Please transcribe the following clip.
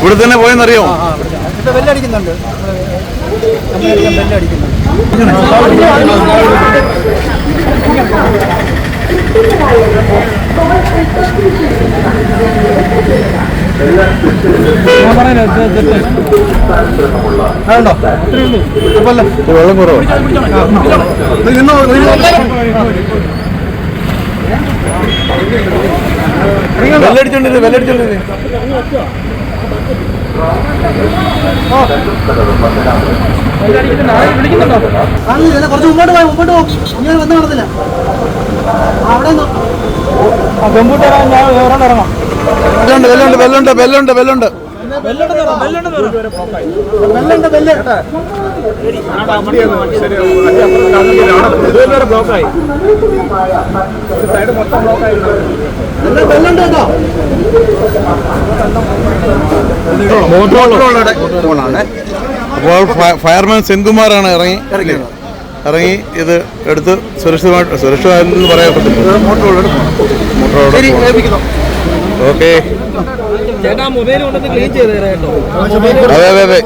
ഇവിടെ തന്നെ പോയെന്നറിയോ? അതുണ്ടോ ഉള്ളൂ വെള്ളം കുറവ്. വെല്ലടിച്ചോണ്ടിരുന്നു വെല്ലടിച്ചോണ്ടിരുന്നു കുറച്ച് മുമ്പോട്ട് പോയി മുമ്പോട്ട് പോകും ഇങ്ങനെ വന്ന് കാണത്തില്ല അവിടെ കമ്പ്യൂട്ടർ ഞാൻ ഇറങ്ങാം വെല്ലുണ്ട് വെല്ലുണ്ട് വെല്ലുണ്ട് വെല്ലുണ്ട് ബെല്ലുണ്ട് അപ്പോൾ ഫയർമാൻ സെൻകുമാറാണ് ഇറങ്ങി ഇറങ്ങി ഇത് എടുത്ത് സുരക്ഷിതമായിട്ട് സുരക്ഷിതമായിട്ട് പറയാൻ പറ്റും ശരി മോട്ടോറോടെ ഏൽപ്പിക്കുന്നു ഓക്കെ. ചേട്ടാ മൊബൈൽ കൊണ്ടൊന്ന് ക്ലീൻ ചെയ്ത് തരാം കേട്ടോ. അതെ അതെ അതെ.